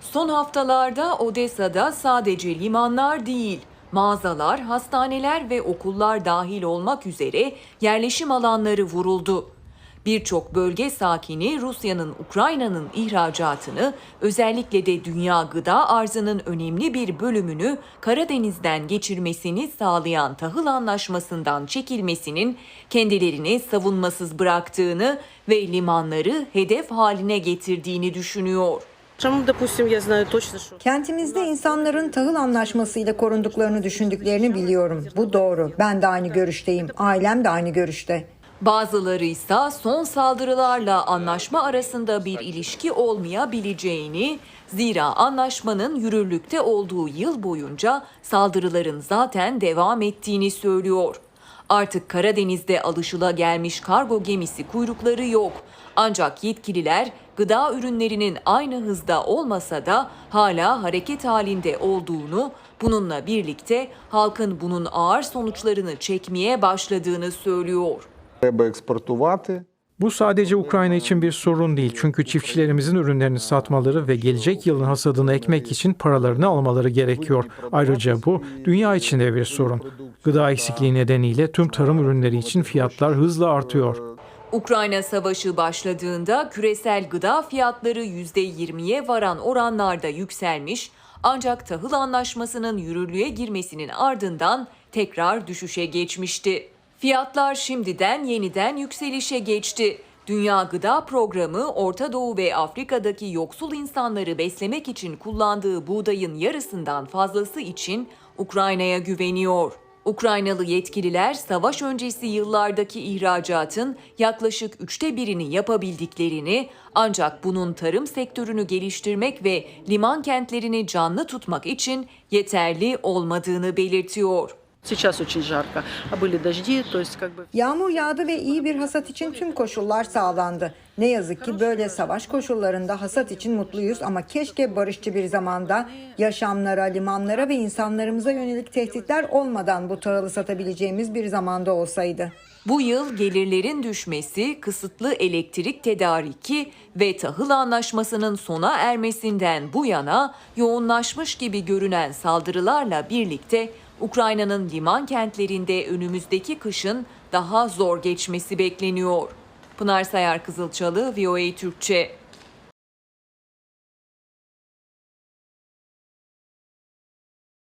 Son haftalarda Odessa'da sadece limanlar değil, mağazalar, hastaneler ve okullar dahil olmak üzere yerleşim alanları vuruldu. Birçok bölge sakini Rusya'nın Ukrayna'nın ihracatını, özellikle de dünya gıda arzının önemli bir bölümünü Karadeniz'den geçirmesini sağlayan tahıl anlaşmasından çekilmesinin kendilerini savunmasız bıraktığını ve limanları hedef haline getirdiğini düşünüyor. Kentimizde insanların tahıl anlaşmasıyla korunduklarını düşündüklerini biliyorum. Bu doğru. Ben de aynı görüşteyim. Ailem de aynı görüşte. Bazıları ise son saldırılarla anlaşma arasında bir ilişki olmayabileceğini, zira anlaşmanın yürürlükte olduğu yıl boyunca saldırıların zaten devam ettiğini söylüyor. Artık Karadeniz'de alışılagelmiş kargo gemisi kuyrukları yok. Ancak yetkililer gıda ürünlerinin aynı hızda olmasa da hala hareket halinde olduğunu, bununla birlikte halkın bunun ağır sonuçlarını çekmeye başladığını söylüyor. Треба експортувати. Bu sadece Ukrayna için bir sorun değil. Çünkü çiftçilerimizin ürünlerini satmaları ve gelecek yılın hasadını ekmek için paralarını almaları gerekiyor. Ayrıca bu dünya için de bir sorun. Gıda eksikliği nedeniyle tüm tarım ürünleri için fiyatlar hızla artıyor. Ukrayna Savaşı başladığında küresel gıda fiyatları %20'ye varan oranlarda yükselmiş ancak tahıl anlaşmasının yürürlüğe girmesinin ardından tekrar düşüşe geçmişti. Fiyatlar şimdiden yeniden yükselişe geçti. Dünya Gıda Programı Orta Doğu ve Afrika'daki yoksul insanları beslemek için kullandığı buğdayın yarısından fazlası için Ukrayna'ya güveniyor. Ukraynalı yetkililer savaş öncesi yıllardaki ihracatın yaklaşık üçte birini yapabildiklerini ancak bunun tarım sektörünü geliştirmek ve liman kentlerini canlı tutmak için yeterli olmadığını belirtiyor. Yağmur yağdı ve iyi bir hasat için tüm koşullar sağlandı. Ne yazık ki böyle savaş koşullarında hasat için mutluyuz ama keşke barışçı bir zamanda yaşamlara, limanlara ve insanlarımıza yönelik tehditler olmadan bu taralı satabileceğimiz bir zamanda olsaydı. Bu yıl gelirlerin düşmesi, kısıtlı elektrik tedariki ve tahıl anlaşmasının sona ermesinden bu yana yoğunlaşmış gibi görünen saldırılarla birlikte Ukrayna'nın liman kentlerinde önümüzdeki kışın daha zor geçmesi bekleniyor. Pınar Sayar Kızılçalı, VOA Türkçe.